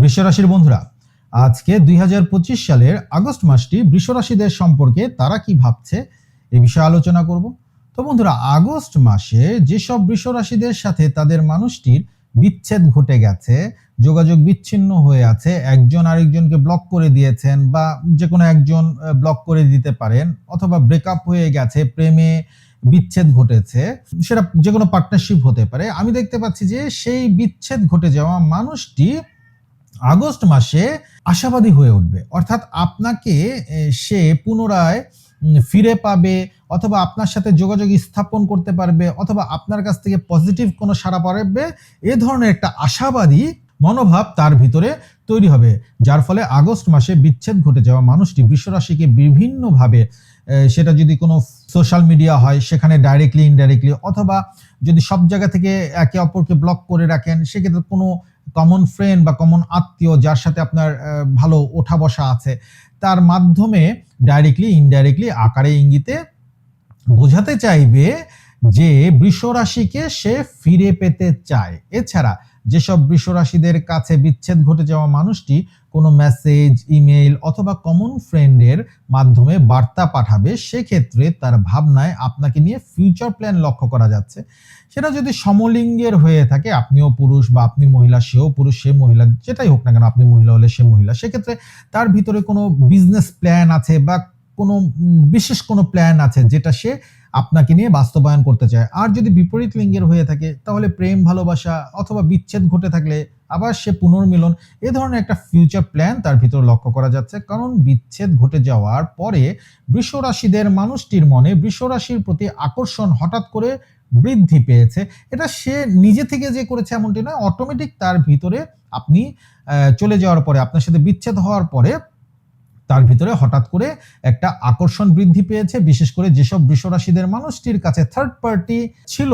বৃষরাশির বন্ধুরা, আজকে দুই হাজার পঁচিশ সালের আগস্ট মাসটি বৃষরাশিদের সম্পর্কে তারা কি ভাবছে এ বিষয়ে আলোচনা করব। তো বন্ধুরা, আগস্ট মাসে যেসব বৃষরাশিদের সাথে তাদের মানুষটির বিচ্ছেদ ঘটে গেছে, যোগাযোগ বিচ্ছিন্ন হয়ে আছে, একজন আরেকজনকে ব্লক করে দিয়েছেন বা যে কোনো একজন ব্লক করে দিতে পারেন অথবা ব্রেকআপ হয়ে গেছে, প্রেমে বিচ্ছেদ ঘটেছে, সেটা যে কোনো পার্টনারশিপ হতে পারে। আমি দেখতে পাচ্ছি যে সেই বিচ্ছেদ ঘটে যাওয়া মানুষটি আগস্ট মাসে আশাবাদী হয়ে উঠবে। অর্থাৎ আপনাকে সে পুনরায় ফিরে পাবে অথবা আপনার সাথে যোগাযোগ স্থাপন করতে পারবে অথবা আপনার কাছ থেকে পজিটিভ কোনো সাড়া পারবে এ ধরনের একটা আশাবাদী মনোভাব তার ভিতরে তৈরি হবে। যার ফলে আগস্ট মাসে বিচ্ছেদ ঘটে যাওয়া মানুষটি বৃষরাশিকে বিভিন্নভাবে সেটা যদি কোনো সোশ্যাল মিডিয়া হয়, সেখানে ডাইরেক্টলি ইনডাইরেক্টলি অথবা যদি সব জায়গা থেকে একে অপরকে ব্লক করে রাখেন, সেক্ষেত্রে কোনো কমন ফ্রেন্ড বা কমন আত্মীয় যার সাথে আপনার ভালো ওঠা বসা আছে, তার মাধ্যমে ডাইরেক্টলি ইনডাইরেক্টলি আকারে ইঙ্গিতে বোঝাতে চাইবে যে বৃষ রাশিকে সে ফিরে পেতে চায়। এছাড়া যেসব বৃষ রাশিদের কাছে বিচ্ছেদ ঘটে যাওয়া মানুষটি কোনো মেসেজ ইমেল অথবা কমন ফ্রেন্ডের মাধ্যমে বার্তা পাঠাবে, সেক্ষেত্রে তার ভাবনায় আপনাকে নিয়ে ফিউচার প্ল্যান লক্ষ্য করা যাচ্ছে। সেটা যদি সমলিঙ্গের হয়ে থাকে, আপনিও পুরুষ বা আপনি মহিলা, সেও পুরুষ, সে মহিলা, যেটাই হোক না কেন, আপনি মহিলা হলে সে মহিলা, সেক্ষেত্রে তার ভিতরে কোনো বিজনেস প্ল্যান আছে বা কোনো বিশেষ কোনো প্ল্যান আছে যেটা সে আপনাকে নিয়ে বাস্তবায়ন করতে চায়? আর যদি বিপরীত লিঙ্গের হয়ে থাকে, তাহলে প্রেম, ভালোবাসা অথবা বিচ্ছেদ ঘটে থাকলে আবার সে পুনর্মিলন, এ ধরনের একটা ফিউচার প্ল্যান তার ভিতরে লক্ষ্য করা যাচ্ছে। কারণ বিচ্ছেদ ঘটে যাওয়ার পরে বৃষ রাশিদের মানুষটির মনে বৃষ রাশির প্রতি আকর্ষণ হঠাৎ করে বৃদ্ধি পেয়েছে। এটা সে নিজে থেকে যে করেছে এমনটি নয় অটোমেটিক তার ভিতরে আপনি চলে যাওয়ার পরে, আপনার সাথে বিচ্ছেদ হওয়ার পরে তার ভিতরে হঠাৎ করে একটা আকর্ষণ বৃদ্ধি পেয়েছে, বিশেষ করে যেসব বৃষরাশিদের মানুষটির কাছে থার্ড পার্টি ছিল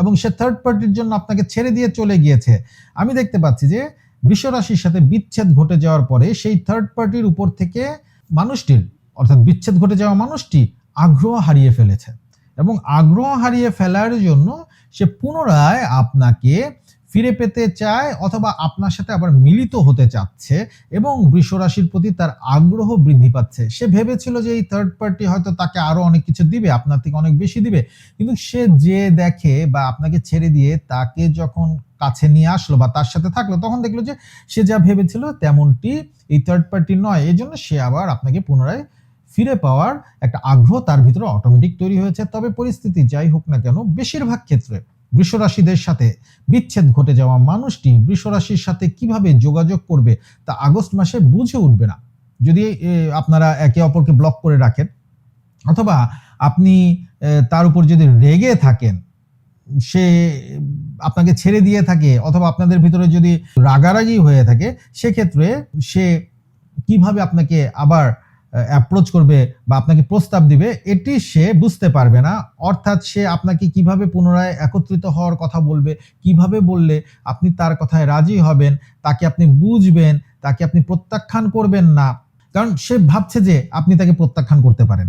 এবং সে থার্ড পার্টির জন্য আপনাকে ছেড়ে দিয়ে চলে গিয়েছে। আমি দেখতে পাচ্ছি যে বৃষরাশির সাথে বিচ্ছেদ ঘটে যাওয়ার পরে সেই থার্ড পার্টির উপর থেকে মানুষটির, অর্থাৎ বিচ্ছেদ ঘটে যাওয়া মানুষটি আগ্রহ হারিয়ে ফেলেছে এবং আগ্রহ হারিয়ে ফেলার জন্য সে পুনরায় আপনাকে ফিরে পেতে চায় অথবা আপনার সাথে আবার মিলিত হতে চাচ্ছে এবং বৃষ রাশির প্রতি তার আগ্রহ বৃদ্ধি পাচ্ছে। সে ভেবেছিল যে এই থার্ড পার্টি হয়তো তাকে আরও অনেক কিছু দিবে, আপনার থেকে অনেক বেশি দিবে। কিন্তু সে যে দেখে বা আপনাকে ছেড়ে দিয়ে তাকে যখন কাছে নিয়ে আসলো বা তার সাথে থাকল, তখন দেখল যে সে যা ভেবেছিল তেমনটি এই থার্ড পার্টি নয়। এই জন্য সে আবার আপনাকে পুনরায় ফিরে পাওয়ার একটা আগ্রহ তার ভিতরে অটোমেটিক তৈরি হয়েছে। তবে পরিস্থিতি যাই হোক না কেন, বেশিরভাগ ক্ষেত্রে বৃষরাশিদের সাথে বিচ্ছেদ ঘটে যাওয়া মানুষটি বৃষরাশির সাথে কীভাবে যোগাযোগ করবে তা আগস্ট মাসে বুঝে উঠবে না। যদি আপনারা একে অপরকে ব্লক করে রাখেন, অথবা আপনি তার উপর যদি রেগে থাকেন, সে আপনাকে ছেড়ে দিয়ে থাকে, অথবা আপনাদের ভিতরে যদি রাগারাগি হয়ে থাকে, সেক্ষেত্রে সে কীভাবে আপনাকে আবার অ্যাপ্রোচ করবে বা আপনাকে প্রস্তাব দিবে, এটি সে বুঝতে পারবে না। অর্থাৎ সে আপনাকে কীভাবে পুনরায় একত্রিত হওয়ার কথা বলবে, কীভাবে বললে আপনি তার কথায় রাজি হবেন, তাকে আপনি বুঝবেন, তাকে আপনি প্রত্যাখ্যান করবেন না। কারণ সে ভাবছে যে আপনি তাকে প্রত্যাখ্যান করতে পারেন।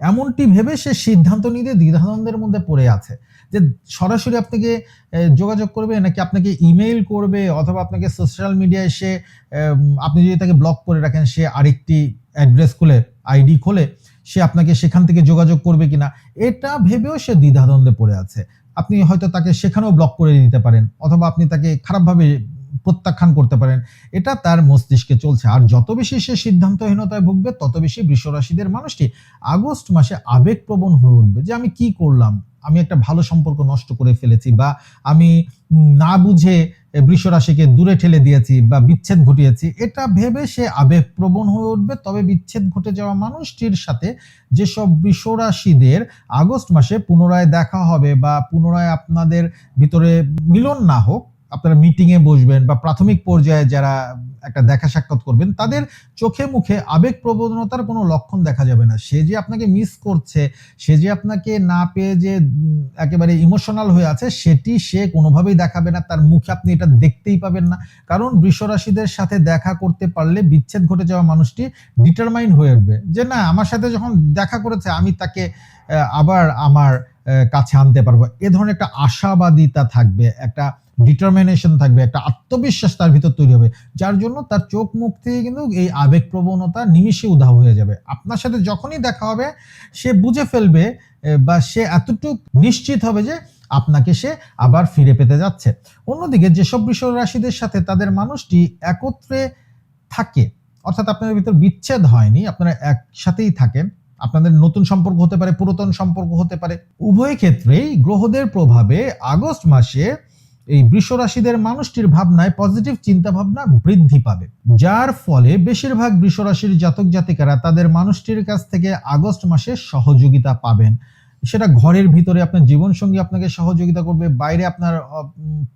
এমনটি ভেবে সে সিদ্ধান্ত নিতে দ্বিধানন্দের মধ্যে পড়ে আছে যে সরাসরি আপনাকে যোগাযোগ করবে নাকি আপনাকে ইমেইল করবে অথবা আপনাকে সোশ্যাল মিডিয়ায় সে আপনি যদি তাকে ব্লক করে রাখেন, সে আরেকটি অ্যাড্রেস খুলে আইডি খোলে, সে আপনাকে সেখান থেকে যোগাযোগ করবে কিনা, এটা ভেবেও সে দ্বিধাদ্বন্দ্বে পড়ে আছে। আপনি হয়তো তাকে সেখানেও ব্লক করে দিতে পারেন, অথবা আপনি তাকে খারাপভাবে প্রত্যাখ্যান করতে পারেন। এটা তার মস্তিষ্কে চলছে। আর যত বেশি সে সিদ্ধান্তহীনতায় ভুগবে, তত বেশি বৃষরাশিদের মানুষটি আগস্ট মাসে আবেগপ্রবণ হয়ে উঠবে যে আমি কি করলাম। আমি একটা ভালো সম্পর্ক নষ্ট করে ফেলেছি বা আমি না বুঝে বৃষরাশিকে দূরে ঠেলে দিয়েছি বা বিচ্ছেদ ঘটিয়েছি, এটা ভেবে সে আবেগপ্রবণ হয়ে উঠবে। তবে বিচ্ছেদ ঘটে যাওয়া মানুষটির সাথে যেসব বৃষরাশিদের আগস্ট মাসে পুনরায় দেখা হবে বা পুনরায় আপনাদের ভিতরে মিলন না হোক আপনারা মিটিং এ বসবেন বা প্রাথমিক পর্যায়ে যারা একটা দেখা সাক্ষাৎ করবেন, তাদের চোখে মুখে আবেগ প্রবণতার কোনো লক্ষণ দেখা যাবে না। সে যে আপনাকে মিস করছে, সে যে আপনাকে না পেয়ে যে একেবারে ইমোশনাল হয়ে আছে, সেটি সে কোনোভাবেই দেখাবে না। তার মুখে আপনি এটা দেখতেই পাবেন না। কারণ বৃষরাশিদের সাথে দেখা করতে পারলে বিচ্ছেদ ঘটে যাওয়া মানুষটি ডিটারমাইন হয়ে উঠবে যে, না, আমার সাথে যখন দেখা করেছে, আমি তাকে আবার আমার কাছে আনতে পারব। এ ধরনের একটা আশাবাদিতা থাকবে, একটা ডিটারমিনেশন থাকবে, একটা আত্মবিশ্বাস তার ভিতর তৈরি হবে। যার জন্য তার চোখ মুখ থেকে কিন্তু এই আবেগ প্রবণতা নিমিশে উধাও হয়ে যাবে। আপনার সাথে যখনই দেখা হবে, সে বুঝে ফেলবে বা সে এতটুকু নিশ্চিত হবে যে আপনাকে সে আবার ফিরে পেতে যাচ্ছে। অন্যদিকে যেসব বৃষ রাশিদের সাথে তাদের মানুষটি একত্রে থাকে, অর্থাৎ আপনাদের ভিতর বিচ্ছেদ হয়নি, আপনারা একসাথেই থাকেন, আপনাদের নতুন সম্পর্ক হতে পারে, পুরাতন সম্পর্ক হতে পারে, উভয় ক্ষেত্রেই গ্রহদের প্রভাবে আগস্ট মাসে এই বৃষ রাশিদের মানুষটির ভাবনায় পজিটিভ চিন্তা ভাবনা বৃদ্ধি পাবে। যার ফলে বেশিরভাগ বৃষ রাশির জাতক জাতিকারা তাদের মানুষটির কাছ থেকে আগস্ট মাসে সহযোগিতা পাবেন। সেটা ঘরের ভিতরে আপনার জীবনসঙ্গী আপনাকে সহযোগিতা করবে, বাইরে আপনার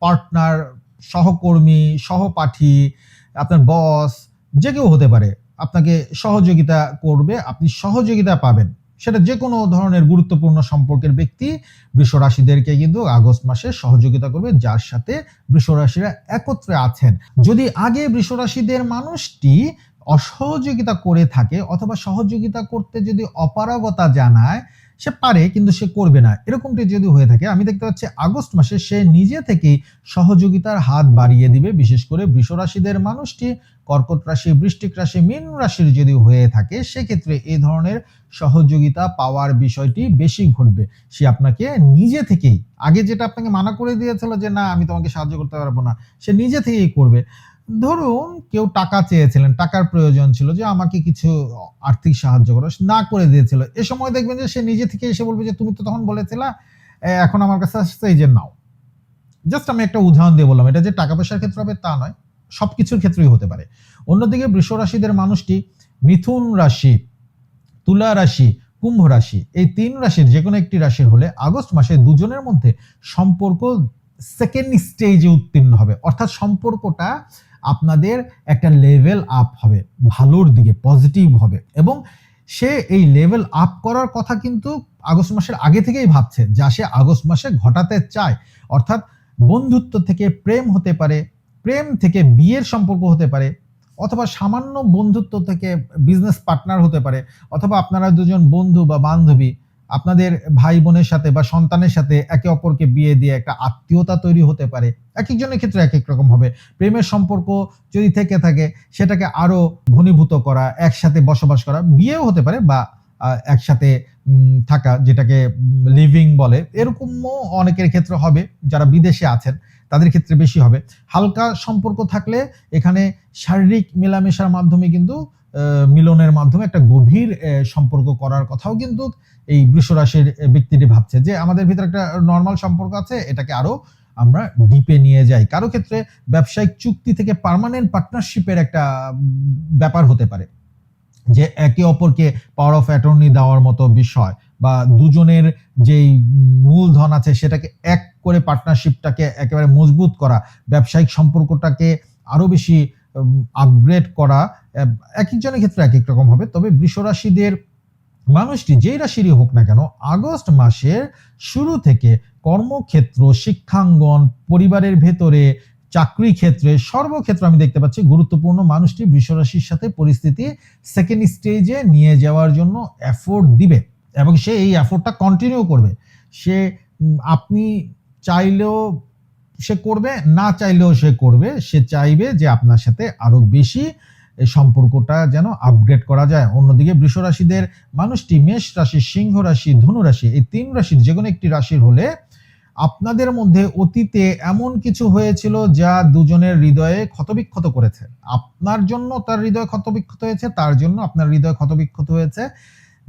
পার্টনার সহকর্মী, সহপাঠী, আপনার বস যে কেউ হতে পারে। আপনাকে সহযোগিতা করবে, আপনি সহযোগিতা পাবেন। সেটা যে কোনো ধরনের গুরুত্বপূর্ণ সম্পর্কের ব্যক্তি বৃষ রাশিদেরকে কিন্তু আগস্ট মাসে সহযোগিতা করবে, যার সাথে বৃষ রাশিরা একত্রে আছেন। যদি আগে বৃষ রাশিদের মানুষটি অসহযোগিতা করে থাকে অথবা সহযোগিতা করতে যদি অপারগতা জানায়, সে পারে কিন্তু সে করবে না। এরকমটি যদি হয়ে থাকে, আমি দেখতে পাচ্ছি আগস্ট মাসে সে নিজে থেকেই সহযোগিতার হাত বাড়িয়ে দিবে, বিশেষ করে বৃষ রাশিদের মানুষটি কর্কট রাশি বৃষ্টিক রাশি, মীন রাশির যদি হয়ে থাকে, সেক্ষেত্রে এই ধরনের সহযোগিতা পাওয়ার বিষয়টি বেশি ঘটবে। সে আপনাকে নিজে থেকেই, আগে যেটা আপনাকে মানা করে দিয়েছিল যে, না, আমি তোমাকে সাহায্য করতে পারব না, সে নিজে থেকেই করবে। ধরুন কেউ টাকা চেয়েছিলেন, টাকার প্রয়োজন ছিল যে, আমাকে কিছু আর্থিক সাহায্য করো। না করে দিয়েছিল। এ সময় দেখবেন যে, সে নিজে থেকে এসে বলবে যে, তুমি তো তখন বলেছিলা এখন আমার কাছে আসছে, এই যে নাও। জাস্ট আমি একটা উদাহরণ দিয়ে বললাম, এটা যে টাকা পয়সার ক্ষেত্রে হবে তা নয়। সবকিছুর ক্ষেত্রেই হতে পারে। অন্যদিকে বৃষ রাশিদের মানুষটি মিথুন রাশি, তুলা রাশি, কুম্ভ রাশি, এই তিন রাশির যে কোনো একটি রাশির হলে আগস্ট মাসে দুজনের মধ্যে সম্পর্ক সেকেন্ড স্টেজে উত্তীর্ণ হবে। অর্থাৎ সম্পর্কটা আপনাদের একটা লেভেল আপ হবে, ভালোর দিকে পজিটিভ হবে এবং সে এই লেভেল আপ করার কথা কিন্তু আগস্ট মাসের আগে থেকেই ভাবছে, যা সে আগস্ট মাসে ঘটাতে চায়। অর্থাৎ বন্ধুত্ব থেকে প্রেম হতে পারে প্রেম থেকে বিয়ের সম্পর্ক হতে পারে, অথবা সামান্য বন্ধুত্ব থেকে বিজনেস পার্টনার হতে পারে, অথবা আপনারা দুজন বন্ধু বা বান্ধবী, আপনাদের ভাই বোনের সাথে বা সন্তানের সাথে একে অপরকে বিয়ে দিয়ে একটা আত্মীয়তা তৈরি হতে পারে। এক একজনের ক্ষেত্রে এক এক রকম হবে। প্রেমের সম্পর্ক যদি থেকে থাকে, সেটাকে আরও ঘনীভূত করা, একসাথে বসবাস করা, বিয়েও হতে পারে বা একসাথে থাকা যেটাকে লিভিং বলে এরকমও অনেকের ক্ষেত্রে হবে। যারা বিদেশে আছেন তাদের ক্ষেত্রে বেশি হবে। হালকা সম্পর্ক থাকলে এখানে শারীরিক মেলামেশার মাধ্যমে কিন্তু মিলনের মাধ্যমে একটা গভীর সম্পর্ক করার কথাও কিন্তু এই বৃষ রাশির আহ, ব্যক্তিটি ভাবছে যে আমাদের ভিতরে একটা নর্মাল সম্পর্ক আছে এটাকে আরও আমরা ডিপে নিয়ে যাই। কারও ক্ষেত্রে ব্যবসায়িক চুক্তি থেকে পার্মানেন্ট পার্টনারশিপের একটা ব্যাপার হতে পারে। যে একে অপরকে পাওয়ার অফ অ্যাটর্নি দেওয়ার মতো বিষয় বা দুজনের যেই মূলধন আছে সেটাকে এক করে পার্টনারশিপটাকে একেবারে মজবুত করা, ব্যবসায়িক সম্পর্কটাকে আরও বেশি আপগ্রেড করা এক একজনের ক্ষেত্রে এক এক রকম হবে। তবে বৃষ রাশিদের মানুষটি যেই রাশিরই হোক না কেন, আগস্ট মাসের শুরু থেকে কর্মক্ষেত্র, শিক্ষাঙ্গন, পরিবারের ভেতরে চাকরি ক্ষেত্রে সর্বক্ষেত্রে আমি দেখতে পাচ্ছি গুরুত্বপূর্ণ মানুষটি বৃষ সাথে পরিস্থিতি সেকেন্ড স্টেজে নিয়ে যাওয়ার জন্য এফোর্ট দিবে এবং সে এই এফোর্টটা কন্টিনিউ করবে। সে আপনি চাইলেও সে করবে, না চাইলেও সে করবে। সে চাইবে যে আপনার সাথে আরও বেশি সম্পর্কটা যেন আপগ্রেড করা যায়। অন্যদিকে বৃষ রাশিদের মানুষটি মেষ রাশি, সিংহ রাশি, ধনু রাশি, এই তিন রাশির যে কোনো একটি রাশির হলে আপনাদের মধ্যে অতীতে এমন কিছু হয়েছিল যা দুজনের হৃদয়ে ক্ষতবিক্ষত করেছে? আপনার জন্য তার হৃদয় ক্ষতবিক্ষত হয়েছে, তার জন্য আপনার হৃদয় ক্ষতবিক্ষত হয়েছে।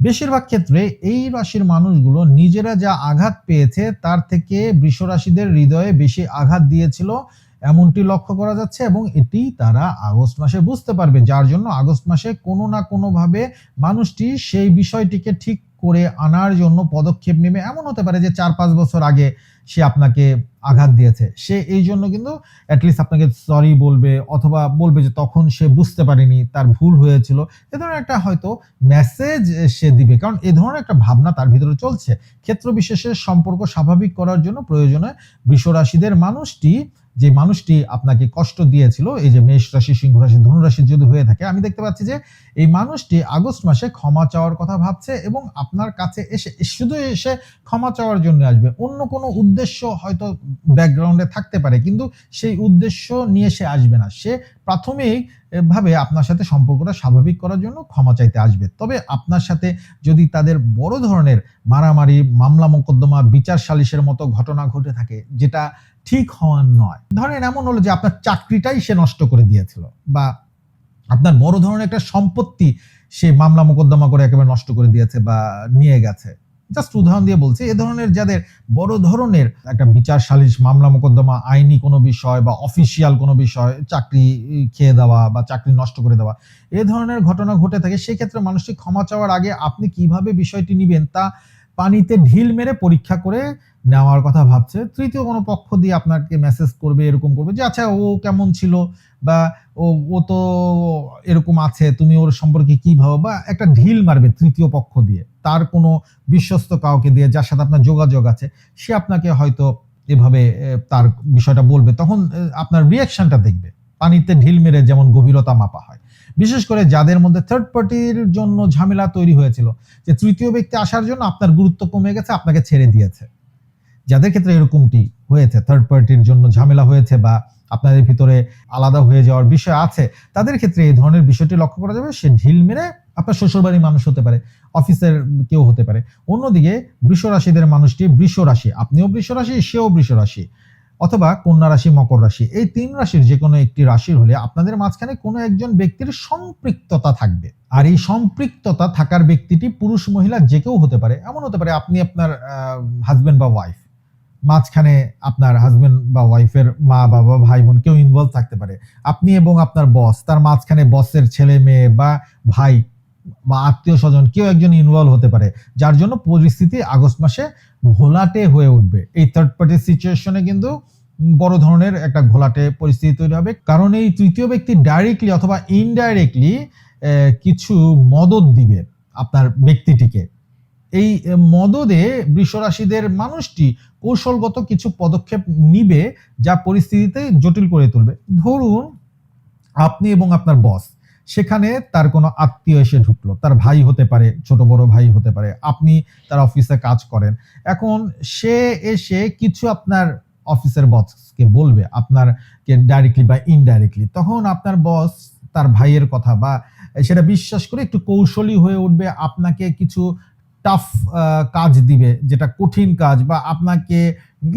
বেশিরভাগ ক্ষেত্রে এই রাশির মানুষগুলো নিজেরা যা আঘাত পেয়েছে, তার থেকে বৃষ রাশিদের হৃদয়ে বেশি আঘাত দিয়েছিল, এমনটি লক্ষ্য করা যাচ্ছে এবং এটি তারা আগস্ট মাসে বুঝতে পারবে। যার জন্য আগস্ট মাসে কোনো না কোনোভাবে মানুষটি সেই বিষয়টিকে ঠিক করে আনার জন্য পদক্ষেপ নেবে। এমন হতে পারে যে চার, পাঁচ বছর আগে সে আপনাকে আঘাত দিয়েছে। সে এই জন্য কিন্তু অ্যাটলিস্ট আপনাকে সরি বলবে অথবা বলবে যে তখন সে বুঝতে পারেনি, তার ভুল হয়েছিল। এ ধরনের একটা হয়তো মেসেজ সে দিবে। কারণ এ ধরনের একটা ভাবনা তার ভিতরে চলছে। ক্ষেত্র বিশেষে সম্পর্ক স্বাভাবিক করার জন্য প্রয়োজনে বৃষ রাশিদের মানুষটি যে মানুষটি আপনাকে কষ্ট দিয়েছিল, এই যে মেষ রাশি, সিংহ রাশি ধনুরাশি যদি হয়ে থাকে, আমি দেখতে পাচ্ছি যে এই মানুষটি আগস্ট মাসে ক্ষমা চাওয়ার কথা ভাবছে এবং আপনার কাছে এসে শুধু এসে ক্ষমা চাওয়ার জন্য আসবে। অন্য কোনো উদ্দেশ্য হয়তো ব্যাকগ্রাউন্ডে থাকতে পারে, কিন্তু সেই উদ্দেশ্য নিয়ে সে আসবে না। সে প্রাথমিক ভাবে আপনার সাথে সম্পর্কটা স্বাভাবিক করার জন্য ক্ষমা চাইতে আসবে। তবে আপনার সাথে যদি তাদের বড় ধরনের মারামারি, মামলা মোকদ্দমা, বিচার সালিশের মতো ঘটনা ঘটে থাকে, যেটা ঠিক হওয়ার নয়। ধরেন এমন হলো যে আপনার চাকরিটাই সে নষ্ট করে দিয়েছিল বা আপনার বড় ধরনের একটা সম্পত্তি সে মামলা মোকদ্দমা করে একেবারে নষ্ট করে দিয়েছে বা নিয়ে গেছে। জাস্ট উদাহরণ দিয়ে বলছি, এ ধরনের যাদের বড় ধরনের একটা বিচার সালিশ, মামলা মোকদ্দমা, আইনি কোনো বিষয় বা অফিসিয়াল কোনো বিষয়, চাকরি খেয়ে দেওয়া বা চাকরি নষ্ট করে দেওয়া, এ ধরনের ঘটনা ঘটে থাকে সেক্ষেত্রে মানুষটি ক্ষমা চাওয়ার আগে আপনি কীভাবে বিষয়টি নিবেন তা পানিতে ঢিল মেরে পরীক্ষা করে নেওয়ার কথা ভাবছে, তৃতীয় কোনো পক্ষ দিয়ে আপনাকে মেসেজ করবে, এরকম করবে যে আচ্ছা ও কেমন ছিল? বা, ও ও তো এরকম আছে, তুমি ওর সম্পর্কে কি ভাবো? বা, একটা ঢিল মারবে তৃতীয় পক্ষ দিয়ে। তার কোনো বিশ্বস্ত কাউকে দিয়ে যার সাথে আপনার যোগাযোগ আছে, সে আপনাকে হয়তো এভাবে তার বিষয়টা বলবে। তখন আপনার রিয়াকশনটা দেখবে। পানিতে ঢিল মেরে যেমন গভীরতা মাপা হয়। বিশেষ করে যাদের মধ্যে থার্ড পার্টির জন্য ঝামেলা তৈরি হয়েছিল, যে তৃতীয় ব্যক্তি আসার জন্য আপনার গুরুত্ব কমে গেছে, আপনাকে ছেড়ে দিয়েছে। যাদের ক্ষেত্রে এরকমটি হয়েছে থার্ড পার্টির জন্য ঝামেলা হয়েছে বা আপনাদের ভিতরে আলাদা হয়ে যাওয়ার বিষয় আছে, তাদের ক্ষেত্রে এই ধরনের বিষয়টি লক্ষ্য করা যাবে। সে ঢিল মেরে আপনার শ্বশুরবাড়ির মানুষ হতে পারে, অফিসের কেউ হতে পারে। অন্যদিকে বৃষ রাশিদের মানুষটি বৃষ রাশি আপনিও বৃষ রাশি সেও বৃষ রাশি অথবা কন্যা রাশি, মকর রাশি, এই তিন রাশির যে কোনো একটি রাশির হলে আপনাদের মাঝখানে কোনো একজন ব্যক্তির সম্পৃক্ততা থাকবে। আর এই সম্পৃক্ততা থাকার ব্যক্তিটি পুরুষ, মহিলা যে কেউ হতে পারে, এমন হতে পারে আপনি আপনার হাজব্যান্ড বা ওয়াইফ মাঝখানে আপনার হাজবেন্ড বা ওয়াইফের মা, বাবা ভাই বোন কেউ ইনভলভ থাকতে পারে। আপনি এবং আপনার বস তার মাঝখানে বসের ছেলে মেয়ে বা ভাই বা আত্মীয় স্বজন কেউ একজন ইনভলভ হতে পারে, যার জন্য পরিস্থিতি আগস্ট মাসে ঘোলাটে হয়ে উঠবে। এই থার্ড পার্টি সিচুয়েশনে কিন্তু বড় ধরনের একটা ঘোলাটে পরিস্থিতি তৈরি হবে। কারণ এই তৃতীয় ব্যক্তি ডাইরেক্টলি অথবা ইনডাইরেক্টলি কিছু মদত দিবে আপনার ব্যক্তিটিকে। এই মদদে বৃষরাশিদের মানুষটি কৌশলগত কিছু পদক্ষেপ নিবে যা পরিস্থিতিতে জটিল করে তুলবে। ধরুন, আপনি এবং আপনার বস সেখানে তার কোনো আত্মীয় এসে ঢুকলো, তার ভাই হতে পারে, ছোট বড় ভাই হতে পারে, আপনি তার অফিসে কাজ করেন। এখন সে এসে কিছু আপনার অফিসের বসকে বলবে আপনার কে ডাইরেক্টলি বা ইনডাইরেক্টলি তখন আপনার বস তার ভাইয়ের কথা বা সেটা বিশ্বাস করে একটু কৌশলী হয়ে উঠবে, আপনাকে কিছু টাফ কাজ দিবে, যেটা কঠিন কাজ বা আপনাকে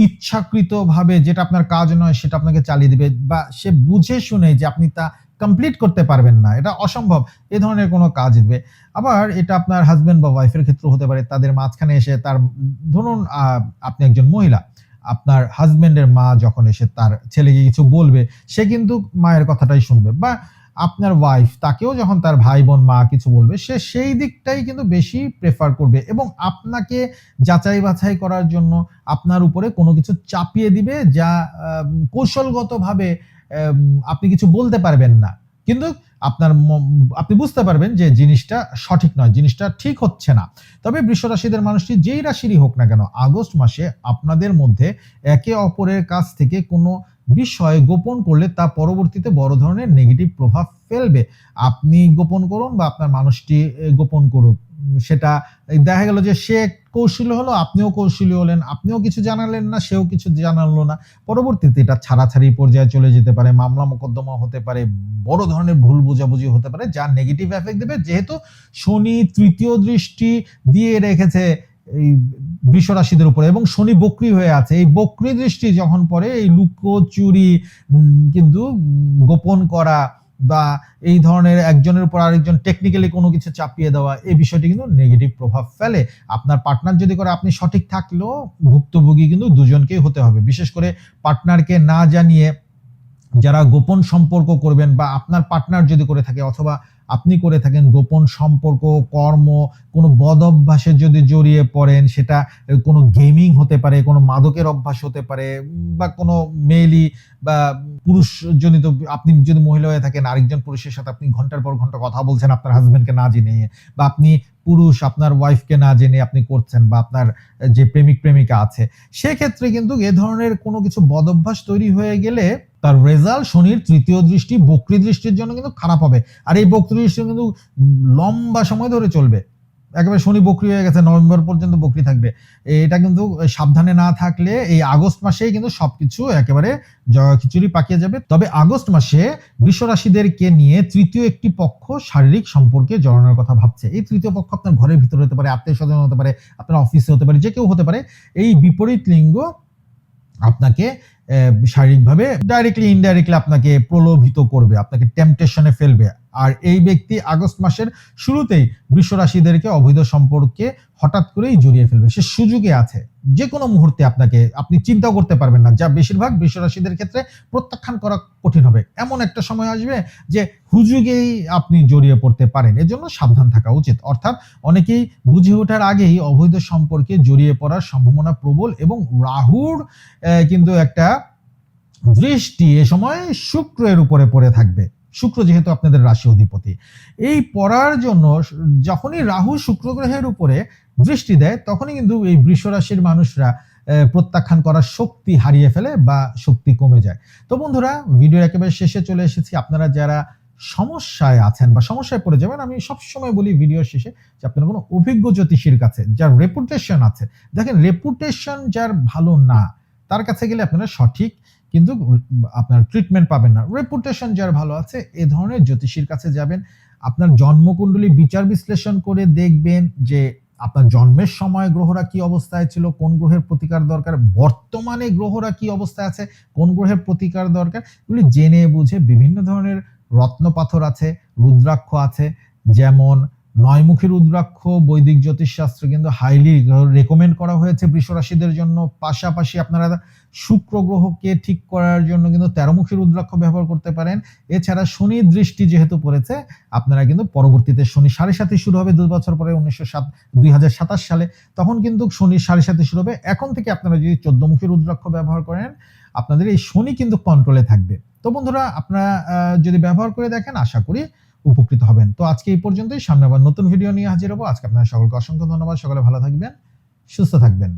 ইচ্ছাকৃতভাবে যেটা আপনার কাজ নয় সেটা আপনাকে চালিয়ে দিবে বা সে বুঝে শুনে যে আপনি তা কমপ্লিট করতে পারবেন না, এটা অসম্ভব, এ ধরনের কোনো কাজ দিবে। আবার এটা আপনার হাজব্যান্ড বা ওয়াইফের ক্ষেত্রে হতে পারে, তাদের মাঝখানে এসে তার, ধরুন আপনি একজন মহিলা, আপনার হাজব্যান্ডের মা যখন এসে তার ছেলেকে কিছু বলবে, সে কিন্তু মায়ের কথাটাই শুনবে বা আপনার ওয়াইফ তাকেও যখন তার ভাই বোন মা কিছু বলবে, সে সেই দিকটাই কিন্তু বেশি প্রেফার করবে এবং আপনাকে যাচাই বাছাই করার জন্য আপনার উপরে কোনো কিছু চাপিয়ে দিবে যা কৌশলগতভাবে আপনি কিছু বলতে পারবেন না। কিন্তু আপনার আপনি বুঝতে পারবেন যে জিনিসটা সঠিক নয়, জিনিসটা ঠিক হচ্ছে না। তবে বৃষ রাশিদের মানুষটি যেই রাশিরই হোক না কেন, আগস্ট মাসে আপনাদের মধ্যে একে অপরের কাছ থেকে কোনো বিষয় গোপন করলে তা পরবর্তীতে বড় ধরনের নেগেটিভ প্রভাব ফেলবে। আপনি গোপন করুন বা আপনার মানুষটি গোপন করুক। সেটা দেখা গেল যে সে কৌশলী হলো, আপনিও কৌশলী হলেন, আপনিও কিছু জানালেন না, সেও কিছু জানালো না। পরবর্তীতে এটা ছাড়াছাড়ি পর্যায়ে চলে যেতে পারে, মামলা মোকদ্দমা হতে পারে, বড় ধরনের ভুল বোঝাবুঝি হতে পারে, যা নেগেটিভ এফেক্ট দেবে। যেহেতু শনি তৃতীয় দৃষ্টি দিয়ে রেখেছে বৃষ রাশিদের উপরে এবং শনি বক্রি হয়ে আছে। এই বক্রি দৃষ্টি যখন পড়ে, এই লুকোচুরি কিন্তু গোপন করা বা এই ধরনের একজনের উপর আরেকজন টেকনিক্যালি কোনো কিছু চাপিয়ে দেওয়া এই বিষয়টি কিন্তু নেগেটিভ প্রভাব ফেলে। আপনার পার্টনার যদি করে, আপনি সঠিক থাকলেও ভুক্তভোগী কিন্তু দুজনকেই হতে হবে। বিশেষ করে পার্টনারকে না জানিয়ে যারা গোপন সম্পর্ক করবেন বা আপনার পার্টনার যদি করে থাকে, অথবা আপনি করে থাকেন গোপন সম্পর্ক, কর্ম, কোনো বদ অভ্যাসে যদি জড়িয়ে পড়েন, সেটা কোনো গেমিং হতে পারে, কোনো মাদকের অভ্যাস হতে পারে বা কোনো মেইলি বা পুরুষ জনিত আপনি যদি মহিলা হয়ে থাকেন, আরেকজন পুরুষের সাথে আপনি ঘণ্টার পর ঘণ্টা কথা বলছেন, আপনার হাজব্যান্ডকে না জেনে, বা আপনি পুরুষ, আপনার ওয়াইফকে না জেনে আপনি করছেন, বা আপনার, যে প্রেমিক প্রেমিকা আছে, সেক্ষেত্রে কিন্তু এ ধরনের কোনো কিছু বদ অভ্যাস তৈরি হয়ে গেলে তার রেজাল্ট শনির তৃতীয় দৃষ্টি, বক্রি দৃষ্টির জন্য কিন্তু খারাপ হবে। আর এই বক্রি দৃষ্টি কিন্তু লম্বা সময় ধরে চলবে। একেবারে শনি বকরি হয়ে গেছে, নভেম্বর পর্যন্ত বকরি থাকবে। এটা কিন্তু সাবধানে না থাকলে এই আগস্ট মাসেই কিন্তু সবকিছু একেবারে খিচুড়ি পাকিয়ে যাবে। তবে আগস্ট মাসে বৃষ রাশিদেরকে নিয়ে তৃতীয় একটি পক্ষ শারীরিক সম্পর্কে জড়ানোর কথা ভাবছে। এই তৃতীয় পক্ষ আপনার ঘরের ভিতরে হতে পারে আত্মীয় স্বজন হতে পারে, আপনার অফিসে হতে পারে, যে কেউ হতে পারে। এই বিপরীত লিঙ্গ আপনাকে শারীরিকভাবে ডাইরেক্টলি ইনডাইরেক্টলি আপনাকে প্রলোভিত করবে আপনাকে টেম্পটেশনে ফেলবে। আর এই ব্যক্তি আগস্ট মাসের শুরুতেই বৃষ রাশিদেরকে অবৈধ সম্পর্কে হঠাৎ করেই জড়িয়ে ফেলবে। সে সুযোগে আছে। যে কোনো মুহূর্তে আপনাকে, আপনি চিন্তাও করতে পারবেন না। যা বেশিরভাগ বৃষ রাশিদের ক্ষেত্রে প্রত্যাখ্যান করা কঠিন হবে। এমন একটা সময় আসবে যে হুজুগেই আপনি জড়িয়ে পড়তে পারেন। এজন্য সাবধান থাকা উচিত। অর্থাৎ অনেকেই বুঝে ওঠার আগেই অবৈধ সম্পর্কে জড়িয়ে পড়ার সম্ভাবনা প্রবল এবং রাহুর কিন্তু একটা দৃষ্টি এ সময় শুক্রের উপরে পড়ে থাকবে। শুক্র যেহেতু আপনাদের রাশি অধিপতি। এই পড়ার জন্য যখনই রাহু শুক্র গ্রহের উপরে দৃষ্টি দেয়, তখনই কিন্তু এই বৃষ রাশির মানুষরা প্রত্যাখ্যান করার শক্তি হারিয়ে ফেলে বা শক্তি কমে যায়। তো বন্ধুরা ভিডিও একেবারে শেষে চলে এসেছি। আপনারা যারা সমস্যায় আছেন বা সমস্যায় পড়ে যাবেন, আমি সবসময় বলি ভিডিও শেষে যে আপনার কোনো অভিজ্ঞ জ্যোতিষীর কাছে, যার রেপুটেশন আছে, দেখেন রেপুটেশন যার ভালো না, তার কাছে গেলে আপনারা সঠিক কিন্তু আপনার ট্রিটমেন্ট পাবেন না। রেপুটেশন যার ভালো আছে, এ ধরনের জ্যোতিষীর কাছে যাবেন। আপনার জন্মকুণ্ডলী বিচার বিশ্লেষণ করে দেখবেন যে আপনার জন্মের সময় গ্রহরা কি অবস্থায় ছিল, কোন গ্রহের প্রতিকার দরকার, বর্তমানে গ্রহরা কি অবস্থায় আছে, কোন গ্রহের প্রতিকার দরকার, এগুলি জেনে বুঝে বিভিন্ন ধরনের রত্ন পাথর আছে, রুদ্রাক্ষ আছে, যেমন নয়মুখী রুদ্রাক্ষ বৈদিক জ্যোতিষ জ্যোতিষশাস্ত্রে কিন্তু হাইলি রেকমেন্ড করা হয়েছে বৃষ রাশিদের জন্য। পাশাপাশি আপনারা শুক্র গ্রহকে ঠিক করার জন্য কিন্তু তেরোমুখী রুদ্রাক্ষ ব্যবহার করতে পারেন। এছাড়া শনি দৃষ্টি যেহেতু পড়েছে, আপনারা কিন্তু পরবর্তীতে শনি সাড়ে সাথে শুরু হবে, দুই বছর পরে উনিশশো সাত, দুই হাজার সাতাশ সালে। তখন কিন্তু শনি সাড়ে সাথে শুরু হবে। এখন থেকে আপনারা যদি চোদ্দমুখী রুদ্রাক্ষ ব্যবহার করেন, আপনাদের এই শনি কিন্তু কন্ট্রোলে থাকবে। তো বন্ধুরা, আপনারা যদি ব্যবহার করে দেখেন, আশা করি উপকৃত হবেন। তো আজকে এই পর্যন্তই। সামনে আবার নতুন ভিডিও নিয়ে হাজির হব। আজকে আপনারা সকলকে অসংখ্য ধন্যবাদ। সকলে ভালো থাকবেন, সুস্থ থাকবেন।